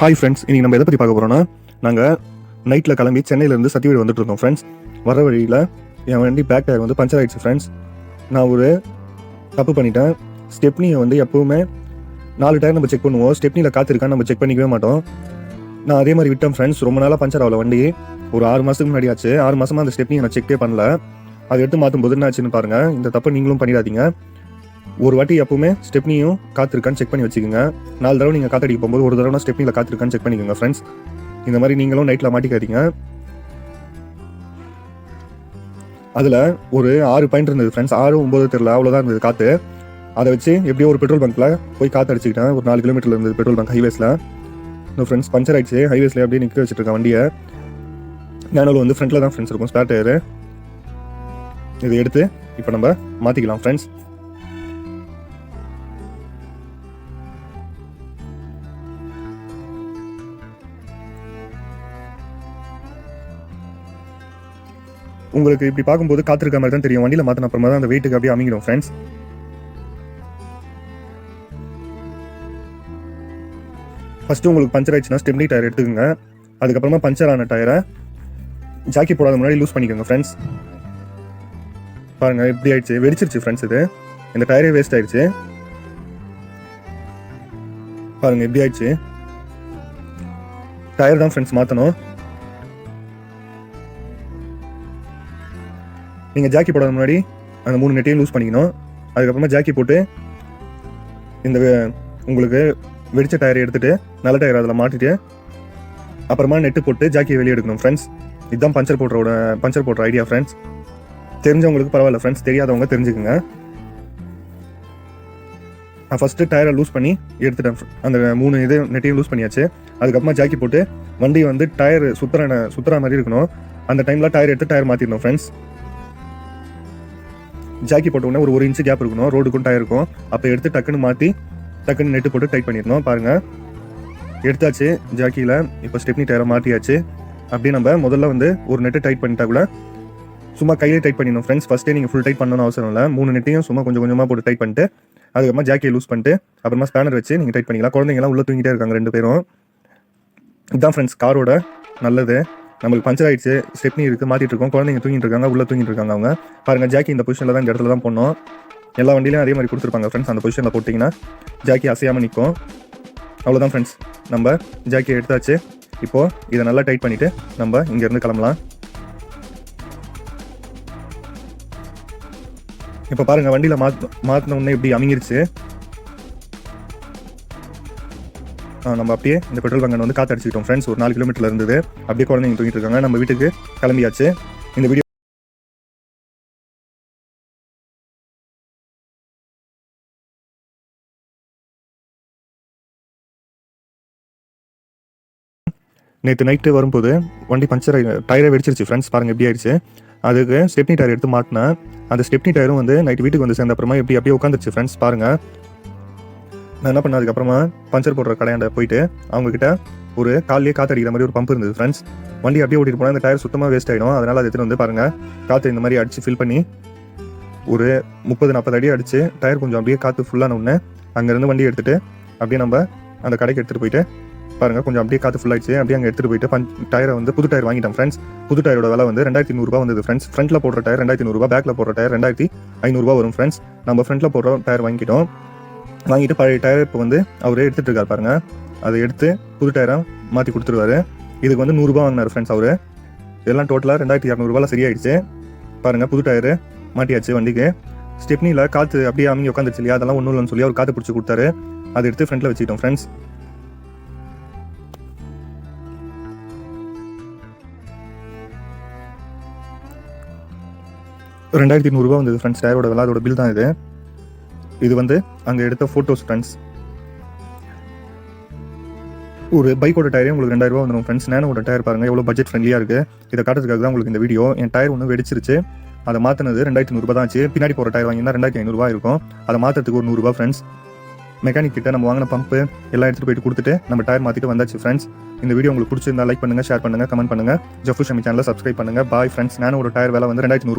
Hi friends இன்னைக்கு நம்ம எதை பற்றி பார்க்க போகிறோம்னா நாங்கள் நைட்டில் கிளம்பி சென்னையிலேருந்து சத்தியவீடு வந்துட்டு இருந்தோம் ஃப்ரெண்ட்ஸ் வர வழியில் என் வண்டி பேக் டயர் வந்து பஞ்சர் ஆகிடுச்சு ஃப்ரெண்ட்ஸ் நான் ஒரு தப்பு பண்ணிட்டேன். ஸ்டெப்னியை வந்து எப்போவுமே நாலு டயர் நம்ம செக் பண்ணுவோம். ஸ்டெப்னியில் காத்திருக்கான்னு நம்ம செக் பண்ணிக்கவே மாட்டோம். நான் அதே மாதிரி விட்டேன் ஃப்ரெண்ட்ஸ் ரொம்ப நாளாக பஞ்சர் ஆகல வண்டி ஒரு ஆறு மாதத்துக்கு முன்னாடி ஆச்சு ஆறு மாதமாக அந்த ஸ்டெப்னியை நான் செக்கே பண்ணல. அதை எடுத்து மாற்றும் போது என்ன ஆச்சுன்னு பாருங்கள் இந்த தப்பை நீங்களும் பண்ணிடாதீங்க. ஒரு வாட்டி எப்பவுமே ஸ்டெப்னியும் காத்திருக்கான்னு செக் பண்ணி வச்சுக்கோங்க. நாலு தடவை நீங்கள் காத்தடிக்க போகும்போது ஒரு தடவை ஸ்டெப்னியில் காத்திருக்கான்னு செக் பண்ணிக்கோங்க ஃப்ரெண்ட்ஸ் இந்த மாதிரி நீங்களும் நைட்டில் மாட்டிக்காதீங்க. அதில் ஒரு ஆறு பாயிண்ட் இருந்தது ஃப்ரெண்ட்ஸ் ஆறு ஒம்பது தெரில அவ்வளோதான் இருந்தது காற்று அதை வச்சு எப்படியோ ஒரு பெட்ரோல் பங்க்கில் போய் காற்று அடிச்சுக்கிட்டேன். ஒரு நாலு கிலோமீட்டர்ல இருந்தது பெட்ரோல் பங்க் ஹைவேஸில் இந்த ஃப்ரெண்ட்ஸ் பஞ்சர் ஆகிடுச்சு ஹைவேஸில் அப்படியே நிற்க வச்சுருக்கேன் வண்டியை. நானும் வந்து ஃப்ரண்ட்டில் தான் ஃப்ரெண்ட்ஸ் இருக்கும். ஸ்பேர் டயரு இதை எடுத்து இப்போ நம்ம மாற்றிக்கலாம் ஃப்ரெண்ட்ஸ் உங்களுக்கு இப்படி பார்க்கும்போது காத்திருக்க மாதிரி தான் தெரியும். வண்டியில் மாற்றின அப்புறமா தான் அந்த வெயிட்டுக்கு அப்படியே அமைங்கிடும் ஃப்ரெண்ட்ஸ் ஃபஸ்ட்டு உங்களுக்கு பஞ்சர் ஆயிடுச்சுன்னா ஸ்டெப்னி டயர் எடுத்துக்கோங்க. அதுக்கப்புறமா பஞ்சர் ஆன டயரை ஜாக்கி போடாத முன்னாடி லூஸ் பண்ணிக்கோங்க ஃப்ரெண்ட்ஸ் பாருங்கள் எப்படி ஆயிடுச்சு. வெடிச்சிருச்சு ஃப்ரெண்ட்ஸ் இது. இந்த டயரே வேஸ்ட் ஆயிடுச்சு. பாருங்கள் எப்படி ஆயிடுச்சு. டயர் தான் ஃப்ரெண்ட்ஸ் மாற்றணும் நீங்கள் ஜாக்கி போட முன்னாடி அந்த மூணு நெட்டையும் லூஸ் பண்ணிக்கணும். அதுக்கப்புறமா ஜாக்கி போட்டு இந்த உங்களுக்கு வெடிச்ச டயர் எடுத்துகிட்டு நல்ல டயர் அதில் மாட்டிட்டு அப்புறமா நெட்டு போட்டு ஜாக்கியை வெளியே எடுக்கணும் ஃப்ரெண்ட்ஸ் இதுதான் பஞ்சர் போடுறோட பஞ்சர் போடுற ஐடியா ஃப்ரெண்ட்ஸ் தெரிஞ்சவங்களுக்கு பரவாயில்ல ஃப்ரெண்ட்ஸ் தெரியாதவங்க தெரிஞ்சுக்குங்க. நான் ஃபஸ்ட்டு டயரை லூஸ் பண்ணி எடுத்துட்டேன் அந்த மூணு இது நெட்டையும் லூஸ் பண்ணியாச்சு. அதுக்கப்புறமா ஜாக்கி போட்டு வண்டி வந்து டயர் சுத்துற சுத்துற மாதிரி இருக்கணும். அந்த டைமில் டயர் எடுத்து டயர் மாற்றிடணும் ஃப்ரெண்ட்ஸ் ஜாக்கி போட்ட உடனே ஒரு ஒரு இன்ச்சு கேப் இருக்கணும். ரோடுக்கும் டயர் இருக்கும். அப்போ எடுத்து டக்குன்னு மாற்றி டக்குன்னு நெட்டு போட்டு டைட் பண்ணிடணும். பாருங்க. எடுத்தாச்சு ஜாக்கியில். இப்போ ஸ்டெப்னி டயரை மாட்டியாச்சு அப்படியே நம்ம முதல்ல வந்து ஒரு நெட்டு டைட் பண்ணிட்டா கூட சும்மா கையிலே டைட் பண்ணிடணும் ஃப்ரெண்ட்ஸ் ஃபஸ்ட்டே நீங்கள் ஃபுல் டைட் பண்ணணும் அவசரம் இல்லை. மூணு நெட்டையும் சும்மா கொஞ்சம் கொஞ்சமாக போட்டு டைட் பண்ணிட்டு அதுக்கப்புறமா ஜாக்கியை லூஸ் பண்ணிட்டு அப்புறமா ஸ்பேனர் வச்சு நீங்கள் டைட் பண்ணிக்கலாம். குழந்தைங்கலாம் உள்ளே தூங்கிட்டே இருக்காங்க ரெண்டு பேரும். இதுதான் ஃப்ரெண்ட்ஸ் காரோட நல்லது. நம்மளுக்கு பஞ்சர் ஆயிடுச்சு ஸ்டெப்னி இருக்கு மாட்டிட்டு இருக்கோம் குழந்தைங்க தூங்கிட்டு இருக்காங்க உள்ள தூங்கிட்டு இருக்காங்க அவங்க. பாருங்க ஜாக்கி இந்த பொசிஷனில் தான் இந்த இடத்துல தான் போனோம் எல்லா வண்டியிலும் அதே மாதிரி கொடுத்துருப்பாங்க ஃப்ரெண்ட்ஸ் அந்த பொசிஷனில் போட்டிங்கன்னா ஜாக்கி அசையாமல் நிற்கும் அவ்வளோதான் ஃப்ரெண்ட்ஸ் நம்ம ஜாக்கியை எடுத்தாச்சு. இப்போ இதை நல்லா டைட் பண்ணிட்டு நம்ம இங்கேருந்து கிளம்பலாம். இப்போ பாருங்க வண்டியில் மாத் மாற்றின உடனே எப்படி அமைங்கிருச்சு நம்ம அப்படியே இந்த பெட்ரோல் பங்கன் வந்து காத்து அடிச்சுக்கிட்டோம் ஃப்ரெண்ட்ஸ் ஒரு நாலு கிலோமீட்டர்ல இருந்தது. அப்படியே குழந்தைங்க தூங்கிட்டு இருக்காங்க நம்ம வீட்டுக்கு கிளம்பியாச்சு. இந்த வீடியோ நேற்று நைட்டு வரும்போது வண்டி பஞ்சர் டயரை வெடிச்சிருச்சு ஃப்ரெண்ட்ஸ் பாருங்க எப்படி ஆயிடுச்சு. அதுக்கு ஸ்டெப்னி டயர் எடுத்து மாட்டினேன். அந்த ஸ்டெப்னி டயரும் வந்து நைட் வீட்டுக்கு வந்து சேர்ந்த அப்புறமா எப்படி அப்படியே உட்காந்துருச்சு ஃப்ரெண்ட்ஸ் பாருங்க. நான் என்ன பண்ணதுக்கப்புறமா அதுக்கப்புறமா பஞ்சர் போடுற கடையாண்ட போயிட்டு அவங்கக்கிட்ட ஒரு காலையே காத்தடிக்கிற மாதிரி ஒரு பம்ப் இருந்தது ஃப்ரெண்ட்ஸ் வண்டி அப்படியே ஓட்டிட்டு போனால் இந்த டயர் சுத்தமாக வேஸ்ட் ஆகிடும் அதனால் அதை எடுத்துகிட்டு வந்து பாருங்கள் காற்று இந்த மாதிரி அடிச்சு ஃபில் பண்ணி ஒரு முப்பது நாற்பது அடி அடித்து டயர் கொஞ்சம் அப்படியே காற்று ஃபுல்லான உடனே அங்கேருந்து வண்டி எடுத்துகிட்டு அப்படியே நம்ம அந்த கடைக்கு எடுத்துட்டு போயிட்டு பாருங்க கொஞ்சம் அப்படியே காற்று ஃபுல்லாகிடுச்சு அப்படியே அங்கே எடுத்துட்டு போயிட்டு பஞ்ச் டயரை வந்து புது டயர் வாங்கிட்டேன் ஃப்ரெண்ட்ஸ் புது டயரோட விலை வந்து ரெண்டாயிரத்தி நூறுரூவா வந்தது ஃப்ரெண்ட்ஸ் ஃப்ரண்ட்டில் போடுற டயர் ரெண்டாயிரத்தி நூறுரூவா பேக்கில் போடுற டயர் ரெண்டாயிரத்தி ஐநூறுரூவா வரும் ஃப்ரெண்ட்ஸ் நம்ம ஃப்ரண்ட்டில் போடுற டயர் வாங்கிட்டோம். வாங்கிட்டு பழைய டயர் இப்போ வந்து அவரே எடுத்துட்டு இருக்காரு பாருங்க. அதை எடுத்து புது டயரை மாற்றி கொடுத்துருவாரு. இதுக்கு வந்து நூறுரூபா வாங்கினார் ஃப்ரெண்ட்ஸ் அவரு. இதெல்லாம் டோட்டலாக ரெண்டாயிரத்தி இரநூறுபால சரியாயிடுச்சு. பாருங்க புது டயரு மாட்டியாச்சு வண்டிக்கு. ஸ்டெப்னியில் காற்று அப்படியே அமைங்க உட்காந்துச்சு இல்லையா? அதெல்லாம் ஒன்றும் இல்லைன்னு சொல்லி அவர் காற்று பிடிச்சி கொடுத்தாரு. அதை எடுத்து ஃப்ரெண்ட்ல வச்சுக்கிட்டோம் ஃப்ரெண்ட்ஸ் ரெண்டாயிரத்தி நூறுரூவா வந்தது ஃப்ரெண்ட்ஸ் டயரோட விலை அதோட பில் தான் இது. இது வந்து அங்கே எடுத்த ஃபோட்டோஸ் ஃப்ரெண்ட்ஸ் ஒரு பைக்கோட டயரே உங்களுக்கு ரெண்டாயிரம் ரூபா வந்துடும் ஃப்ரெண்ட்ஸ் நேனோட டயர் பாருங்க எவ்வளோ பட்ஜெட் ஃப்ரெண்ட்லியாக இருக்குது இதை காட்டுறதுக்காக தான் உங்களுக்கு இந்த வீடியோ என் டயர் ஒன்று வெடிச்சிருச்சு. அதை மாற்றினது ரெண்டாயிரத்தி நூறுபா தான் ஆச்சு. பின்னாடி போகிற டயர் வாங்கினா ரெண்டாயிரத்தி ஐநூறுரூவா இருக்கும். அதை மாற்றுறதுக்கு ஒரு நூறுரூவா ஃப்ரெண்ட்ஸ் மெக்கானிக் கிட்ட நம்ம வாங்கின பம்பு எல்லாம் எடுத்துகிட்டு போயிட்டு கொடுத்துட்டு நம்ம டயர் மாற்றிட்டு வந்தாச்சு ஃப்ரெண்ட்ஸ் இந்த வீடியோ உங்களுக்கு பிடிச்சிருந்தா லைக் பண்ணுங்கள் ஷேர் பண்ணுங்கள் கமெண்ட் பண்ணுங்க. ஜஃபு ஷமி சேனலை சப்ஸ்கிரைப் பண்ணுங்கள் பாய் ஃப்ரெண்ட்ஸ் நானும் ஒரு டயர் வேலை வந்து ரெண்டாயிரத்தி நூறுபா